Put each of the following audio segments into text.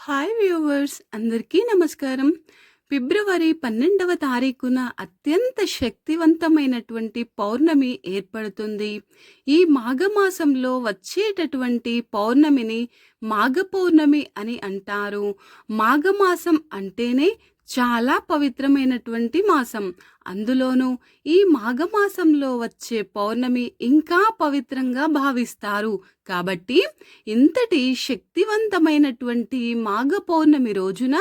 Hi viewers అందరికీ నమస్కారం. ఫిబ్రవరి పన్నెండవ తారీఖున అత్యంత శక్తివంతమైనటువంటి పౌర్ణమి ఏర్పడుతుంది. ఈ మాఘమాసంలో వచ్చేటటువంటి పౌర్ణమిని మాఘ పౌర్ణమి అని అంటారు. మాఘమాసం అంటేనే చాలా పవిత్రమైనటువంటి మాసం. అందులోనూ ఈ మాఘమాసంలో వచ్చే పౌర్ణమి ఇంకా పవిత్రంగా భావిస్తారు. కాబట్టి ఇంతటి శక్తివంతమైనటువంటి మాఘ పౌర్ణమి రోజున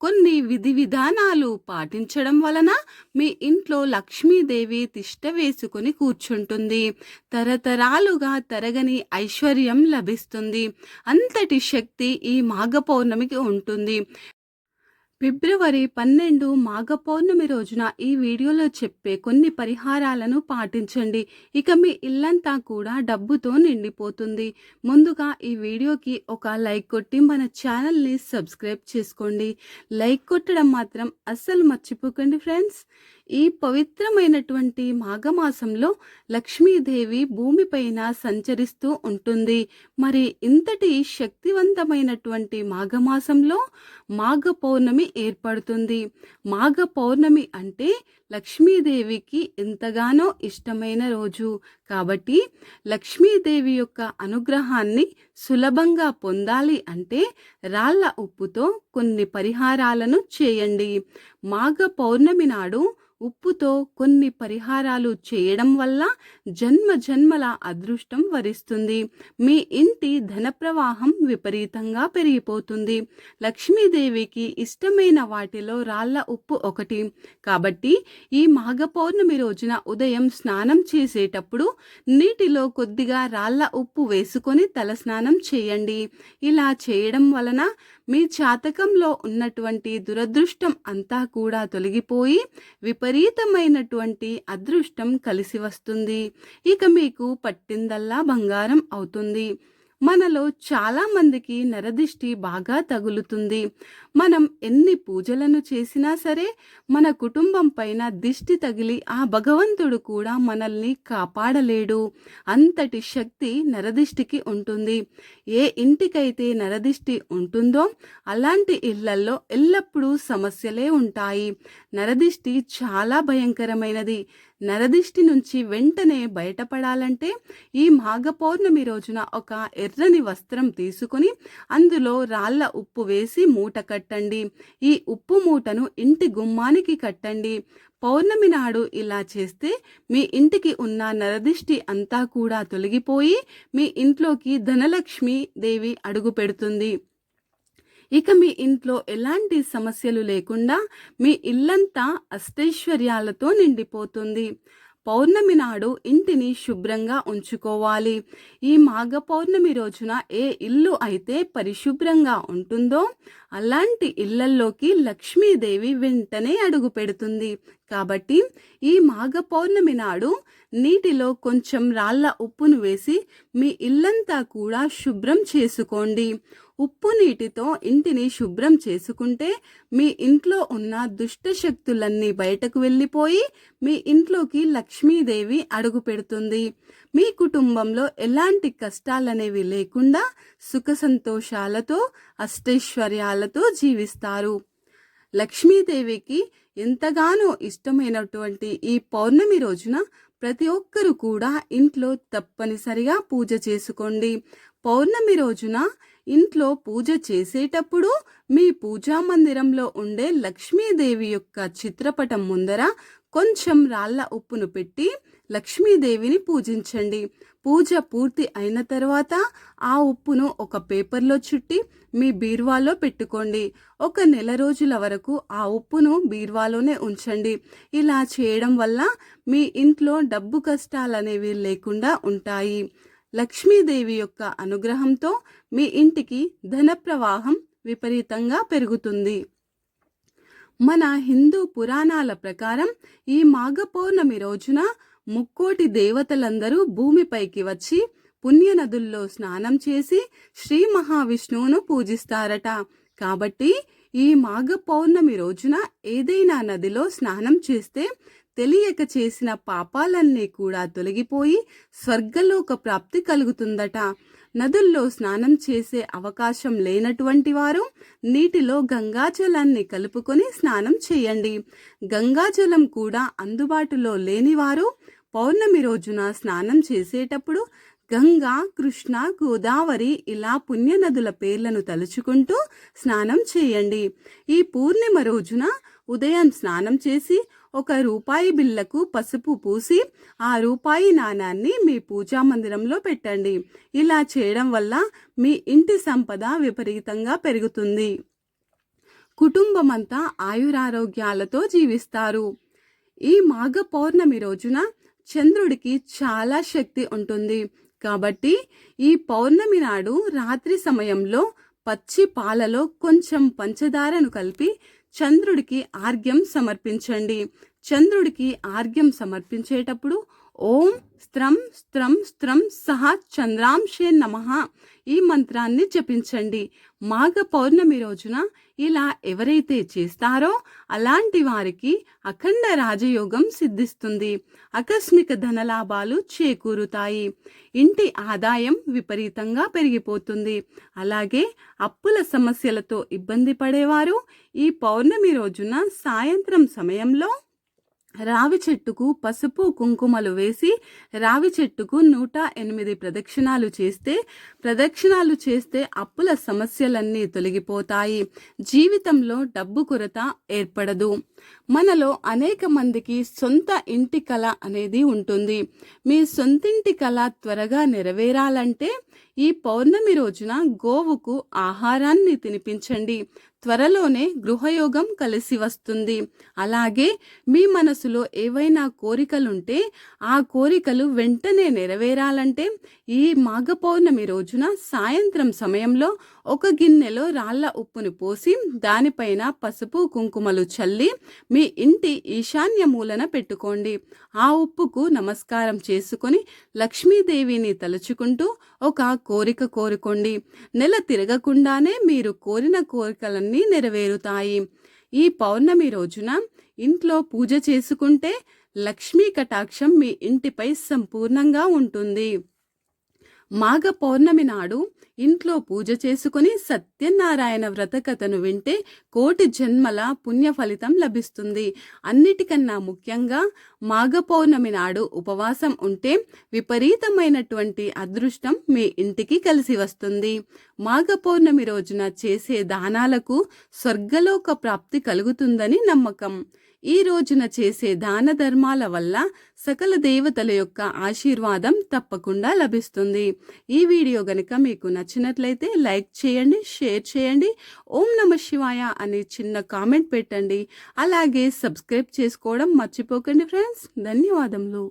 కొన్ని విధి విధానాలు పాటించడం వలన మీ ఇంట్లో లక్ష్మీదేవి తిష్ట వేసుకొని కూర్చుంటుంది. తరతరాలుగా తరగని ఐశ్వర్యం లభిస్తుంది. అంతటి శక్తి ఈ మాఘ పౌర్ణమికి ఉంటుంది. ఫిబ్రవరి పన్నెండు మాఘ పౌర్ణమి రోజున ఈ వీడియోలో చెప్పే కొన్ని పరిహారాలను పాటించండి. ఇక మీ ఇల్లంతా కూడా డబ్బుతో నిండిపోతుంది. ముందుగా ఈ వీడియోకి ఒక లైక్ కొట్టి మన ఛానల్ని సబ్స్క్రైబ్ చేసుకోండి. లైక్ కొట్టడం మాత్రం అస్సలు మర్చిపోకండి ఫ్రెండ్స్. ఈ పవిత్రమైనటువంటి మాఘమాసంలో లక్ష్మీదేవి భూమిపైన సంచరిస్తూ ఉంటుంది. మరి ఇంతటి శక్తివంతమైనటువంటి మాఘమాసంలో మాఘ పౌర్ణమి ఏర్పడుతుంది. మాఘ పౌర్ణమి అంటే లక్ష్మీదేవికి ఎంతగానో ఇష్టమైన రోజు. కాబట్టి లక్ష్మీదేవి యొక్క అనుగ్రహాన్ని సులభంగా పొందాలి అంటే రాళ్ళ ఉప్పుతో కొన్ని పరిహారాలను చేయండి. మాఘ పౌర్ణమి నాడు ఉప్పుతో కొన్ని పరిహారాలు చేయడం వల్ల జన్మ జన్మల అదృష్టం వరిస్తుంది. మీ ఇంటి ధన ప్రవాహం విపరీతంగా పెరిగిపోతుంది. లక్ష్మీదేవికి ఇష్టమైన వాటిలో రాళ్ళ ఉప్పు ఒకటి. కాబట్టి ఈ మాఘ పౌర్ణమి రోజున ఉదయం స్నానం చేసేటప్పుడు నీటిలో కొద్దిగా రాళ్ళ ఉప్పు వేసుకొని తలస్నానం చేయండి. ఇలా చేయడం వలన మీ జాతకంలో ఉన్నటువంటి దురదృష్టం అంతా కూడా తొలగిపోయి విపరీతమైనటువంటి అదృష్టం కలిసి వస్తుంది. ఇక మీకు పట్టిందల్లా బంగారం అవుతుంది. మనలో చాలా మందికి నరదిష్టి బాగా తగులుతుంది. మనం ఎన్ని పూజలను చేసినా సరే మన కుటుంబం పైన దిష్టి తగిలి ఆ భగవంతుడు కూడా మనల్ని కాపాడలేడు. అంతటి శక్తి నరదిష్టికి ఉంటుంది. ఏ ఇంటికైతే నరదిష్టి ఉంటుందో అలాంటి ఇళ్ళల్లో ఎల్లప్పుడూ సమస్యలే ఉంటాయి. నరదిష్టి చాలా భయంకరమైనది. నరదిష్టి నుంచి వెంటనే బయటపడాలంటే ఈ మాఘ పౌర్ణమి రోజున ఒక ఎర్రని వస్త్రం తీసుకుని అందులో రాళ్ళ ఉప్పు వేసి మూట కట్టండి. ఈ ఉప్పు మూటను ఇంటి గుమ్మానికి కట్టండి. పౌర్ణమి నాడు ఇలా చేస్తే మీ ఇంటికి ఉన్న నరదిష్టి అంతా కూడా తొలగిపోయి మీ ఇంట్లోకి ధనలక్ష్మి దేవి అడుగు పెడుతుంది. ఇక మీ ఇంట్లో ఎలాంటి సమస్యలు లేకుండా మీ ఇల్లంతా అష్టైశ్వర్యాలతో నిండిపోతుంది. పౌర్ణమి నాడు ఇంటిని శుభ్రంగా ఉంచుకోవాలి. ఈ మాఘ పౌర్ణమి రోజున ఏ ఇల్లు అయితే పరిశుభ్రంగా ఉంటుందో అలాంటి ఇళ్ళల్లోకి లక్ష్మీదేవి వెంటనే అడుగు పెడుతుంది. కాబట్టి ఈ మాఘ పౌర్ణమి నాడు నీటిలో కొంచెం రాళ్ళ ఉప్పును వేసి మీ ఇల్లంతా కూడా శుభ్రం చేసుకోండి. ఉప్పు నీటితో ఇంటిని శుభ్రం చేసుకుంటే మీ ఇంట్లో ఉన్న దుష్ట శక్తులన్నీ బయటకు వెళ్ళిపోయి మీ ఇంట్లోకి లక్ష్మీదేవి అడుగు పెడుతుంది. మీ కుటుంబంలో ఎలాంటి కష్టాలనేవి లేకుండా సుఖ సంతోషాలతో అష్టైశ్వర్యాలతో జీవిస్తారు. లక్ష్మీదేవికి ఎంతగానో ఇష్టమైనటువంటి ఈ పౌర్ణమి రోజున ప్రతి ఒక్కరూ కూడా ఇంట్లో తప్పనిసరిగా పూజ చేసుకోండి. పౌర్ణమి రోజున ఇంట్లో పూజ చేసేటప్పుడు మీ పూజా మందిరంలో ఉండే లక్ష్మీదేవి యొక్క చిత్రపటం ముందర కొంచెం రాళ్ళ ఉప్పును పెట్టి లక్ష్మీదేవిని పూజించండి. పూజ పూర్తి అయిన తర్వాత ఆ ఉప్పును ఒక పేపర్లో చుట్టి మీ బీర్వాలో పెట్టుకోండి. ఒక నెల రోజుల వరకు ఆ ఉప్పును బీర్వాలోనే ఉంచండి. ఇలా చేయడం వల్ల మీ ఇంట్లో డబ్బు కష్టాలనేవి లేకుండా ఉంటాయి. లక్ష్మీదేవి యొక్క అనుగ్రహంతో మీ ఇంటికి ధన ప్రవాహం విపరీతంగా పెరుగుతుంది. మన హిందూ పురాణాల ప్రకారం ఈ మాఘ పౌర్ణమి రోజున ముక్కోటి దేవతలందరూ భూమిపైకి వచ్చి పుణ్యనదుల్లో స్నానం చేసి శ్రీ మహావిష్ణువును పూజిస్తారట. కాబట్టి ఈ మాఘ పౌర్ణమి రోజున ఏదైనా నదిలో స్నానం చేస్తే తెలియక చేసిన పాపాలన్నీ కూడా తొలగిపోయి స్వర్గలోక ప్రాప్తి కలుగుతుందట. నదుల్లో స్నానం చేసే అవకాశం లేనటువంటి వారు నీటిలో గంగాజలాన్ని కలుపుకొని స్నానం చేయండి. గంగాజలం కూడా అందుబాటులో లేనివారు పౌర్ణమి రోజున స్నానం చేసేటప్పుడు గంగా కృష్ణ గోదావరి ఇలా పుణ్యనదుల పేర్లను తలుచుకుంటూ స్నానం చేయండి. ఈ పూర్ణిమ రోజున ఉదయం స్నానం చేసి ఒక రూపాయి బిల్లకు పసుపు పూసి ఆ రూపాయి నాణాన్ని మీ పూజా మందిరంలో పెట్టండి. ఇలా చేయడం వల్ల మీ ఇంటి సంపద విపరీతంగా పెరుగుతుంది. కుటుంబమంతా ఆయురారోగ్యాలతో జీవిస్తారు. ఈ మాఘ పౌర్ణమి రోజున చంద్రుడికి చాలా శక్తి ఉంటుంది. కాబట్టి ఈ పౌర్ణమి నాడు రాత్రి సమయంలో పచ్చి పాలలో కొంచెం పంచదారను కలిపి చంద్రుడికి ఆర్ఘ్యం సమర్పించండి. చంద్రుడికి ఆర్ఘ్యం సమర్పించేటప్పుడు ఓం స్త్రం స్త్రం స్త్రం సహ చంద్రాంశే నమ ఈ మంత్రాన్ని జపించండి. మాఘ పౌర్ణమి రోజున ఇలా ఎవరైతే చేస్తారో అలాంటి వారికి అఖండ రాజయోగం సిద్ధిస్తుంది. ఆకస్మిక ధనలాభాలు చేకూరుతాయి. ఇంటి ఆదాయం విపరీతంగా పెరిగిపోతుంది. అలాగే అప్పుల సమస్యలతో ఇబ్బంది పడేవారు ఈ పౌర్ణమి రోజున సాయంత్రం సమయంలో రావి చెట్టుకు పసుపు కుంకుమలు వేసి రావి చెట్టుకు నూట ఎనిమిది ప్రదక్షిణాలు చేస్తే ప్రదక్షిణాలు చేస్తే అప్పుల సమస్యలన్నీ తొలగిపోతాయి. జీవితంలో డబ్బు కొరత ఏర్పడదు. మనలో అనేక మందికి సొంత ఇంటి కళ అనేది ఉంటుంది. మీ సొంతింటి కళ త్వరగా నెరవేరాలంటే ఈ పౌర్ణమి రోజున గోవుకు ఆహారాన్ని తినిపించండి. త్వరలోనే గృహయోగం కలిసి వస్తుంది. అలాగే మీ మనసులో ఏవైనా కోరికలుంటే ఆ కోరికలు వెంటనే నెరవేరాలంటే ఈ మాఘ పౌర్ణమి రోజున సాయంత్రం సమయంలో ఒక గిన్నెలో రాళ్ళ ఉప్పును పోసి దానిపైన పసుపు కుంకుమలు చల్లి మీ ఇంటి ఈశాన్య మూలన పెట్టుకోండి. ఆ ఉప్పుకు నమస్కారం చేసుకొని లక్ష్మీదేవిని తలుచుకుంటూ ఒక కోరిక కోరుకోండి. నెల తిరగకుండానే మీరు కోరిన కోరికలన్నీ నెరవేరుతాయి. ఈ పౌర్ణమి రోజున ఇంట్లో పూజ చేసుకుంటే లక్ష్మీ కటాక్షం మీ ఇంటిపై సంపూర్ణంగా ఉంటుంది. మాఘ పౌర్ణమి నాడు ఇంట్లో పూజ చేసుకుని సత్యనారాయణ వ్రత కథను వింటే కోటి జన్మల పుణ్య ఫలితం లభిస్తుంది. అన్నిటికన్నా ముఖ్యంగా మాఘ పౌర్ణమి నాడు ఉపవాసం ఉంటే విపరీతమైనటువంటి అదృష్టం మీ ఇంటికి కలిసి వస్తుంది. మాఘ పౌర్ణమి రోజున చేసే దానాలకు స్వర్గలోక ప్రాప్తి కలుగుతుందని నమ్మకం. ఈ రోజున చేసే దాన ధర్మాల వల్ల సకల దేవతల యొక్క ఆశీర్వాదం తప్పకుండా లభిస్తుంది. ఈ వీడియో గనుక మీకు నచ్చినట్లయితే లైక్ చేయండి షేర్ చేయండి ఓం నమ శివాయ అనే చిన్న కామెంట్ పెట్టండి. అలాగే సబ్స్క్రైబ్ చేసుకోవడం మర్చిపోకండి ఫ్రెండ్స్. ధన్యవాదములు.